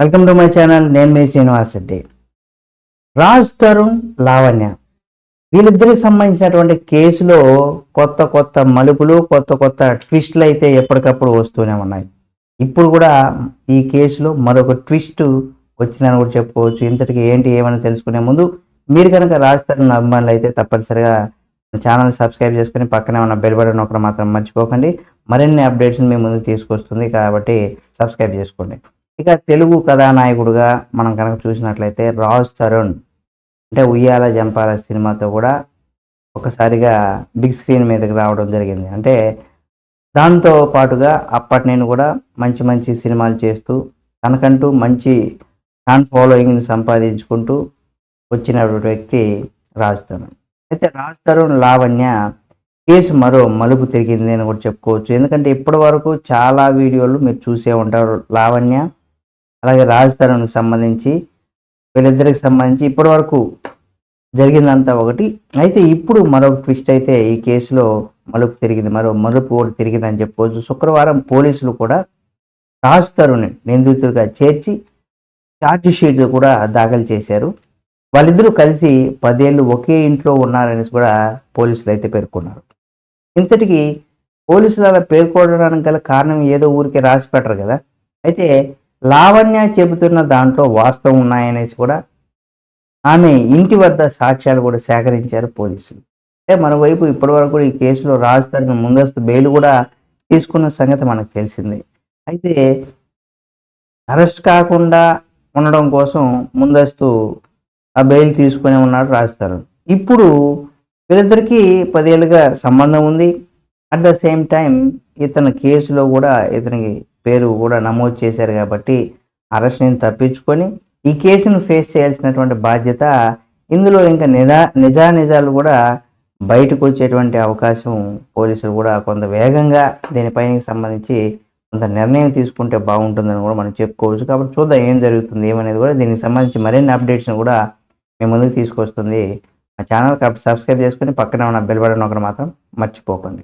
Welcome to my channel నేను మీ శ్రీనివాస్ రెడ్డి. రాజ్ తరుణ్ లావణ్య. వీళ్ళిద్దరికి సంబంధించినటువంటి కేసులో కొత్త కొత్త మలుపులు కొత్త కొత్త ట్విస్ట్లు అయితే ఎప్పటికప్పుడు వస్తూనే ఉన్నాయి. ఇప్పుడు కూడా ఈ కేసులో మరొక ట్విస్ట్ వచ్చిందని కూడా చెప్పుకోవచ్చు. ఇంతటికి ఏంటి ఏమని తెలుసుకునే ముందు మీరు కనుక రాజ్ తరుణ్ అభిమానులు అయితే తప్పనిసరిగా ఛానల్ సబ్స్క్రైబ్ చేసుకుని పక్కనే ఉన్న బెల్ బటన్ ఒకటి మాత్రం మర్చిపోకండి. మరిన్ని అప్డేట్స్ మీ ముందుకు తీసుకొస్తుంది కాబట్టి సబ్స్క్రైబ్ చేసుకోండి. ఇక తెలుగు కథానాయకుడుగా మనం కనుక చూసినట్లయితే రాజ్ తరుణ్ అంటే ఉయ్యాల జంపాల సినిమాతో కూడా ఒకసారిగా బిగ్ స్క్రీన్ మీదకి రావడం జరిగింది. అంటే దాంతో పాటుగా అప్పటి నేను కూడా మంచి మంచి సినిమాలు చేస్తూ తనకంటూ మంచి ఫ్యాన్ ఫాలోయింగ్ని సంపాదించుకుంటూ వచ్చినటువంటి వ్యక్తి రాజ్ తరుణ్. అయితే రాజ్ తరుణ్ లావణ్య కేసు మరో మలుపు తిరిగింది అని కూడా చెప్పుకోవచ్చు. ఎందుకంటే ఇప్పటి వరకు చాలా వీడియోలు మీరు చూసే ఉంటారు లావణ్య. అలాగే రాజ్ తరుణ్కి సంబంధించి వీళ్ళిద్దరికి సంబంధించి ఇప్పటి వరకు జరిగిందంతా ఒకటి. అయితే ఇప్పుడు మరొక ట్విస్ట్ అయితే ఈ కేసులో మలుపు తిరిగింది. మరో మలుపు కూడా తిరిగిందని చెప్పవచ్చు. శుక్రవారం పోలీసులు కూడా రాజ్ తరుణ్ నిందితుడిగా చేర్చి ఛార్జ్ షీట్ కూడా దాఖలు చేశారు. వాళ్ళిద్దరూ కలిసి పదేళ్ళు ఒకే ఇంట్లో ఉన్నారని కూడా పోలీసులు అయితే పేర్కొన్నారు. ఇంతటికి పోలీసులు అలా పేర్కొనడానికి గల కారణం ఏదో ఊరికే రాసి పెట్టరు కదా. అయితే లావణ్య చెబుతున్న దాంట్లో వాస్తవం ఉన్నాయనేసి కూడా ఆమె ఇంటి వద్ద సాక్ష్యాలు కూడా సేకరించారు పోలీసులు. అంటే మరోవైపు ఇప్పటివరకు ఈ కేసులో రాజ్ తరుణ్ ముందస్తు బెయిల్ కూడా తీసుకున్న సంగతి మనకు తెలిసింది. అయితే అరెస్ట్ కాకుండా ఉండడం కోసం ముందస్తు ఆ బెయిల్ తీసుకొని ఉన్నాడు రాజ్ తరుణ్ ఇప్పుడు వీళ్ళిద్దరికీ పదేళ్ళుగా సంబంధం ఉంది. అట్ ద సేమ్ టైం ఇతని కేసులో కూడా ఇతనికి పేరు కూడా నమోదు చేశారు కాబట్టి అరెస్ట్ నేను తప్పించుకొని ఈ కేసును ఫేస్ చేయాల్సినటువంటి బాధ్యత ఇందులో ఇంకా నిజా నిజానిజాలు కూడా బయటకు వచ్చేటువంటి అవకాశం పోలీసులు కూడా కొంత వేగంగా దీనిపైన సంబంధించి కొంత నిర్ణయం తీసుకుంటే బాగుంటుందని కూడా మనం చెప్పుకోవచ్చు. కాబట్టి చూద్దాం ఏం జరుగుతుంది ఏమనేది కూడా దీనికి సంబంధించి మరిన్ని అప్డేట్స్ని కూడా మేము ముందుకు తీసుకొస్తుంది. మా ఛానల్ సబ్స్క్రైబ్ చేసుకుని పక్కన ఉన్న బెల్ బటన్ ఒకటి మాత్రం మర్చిపోకండి.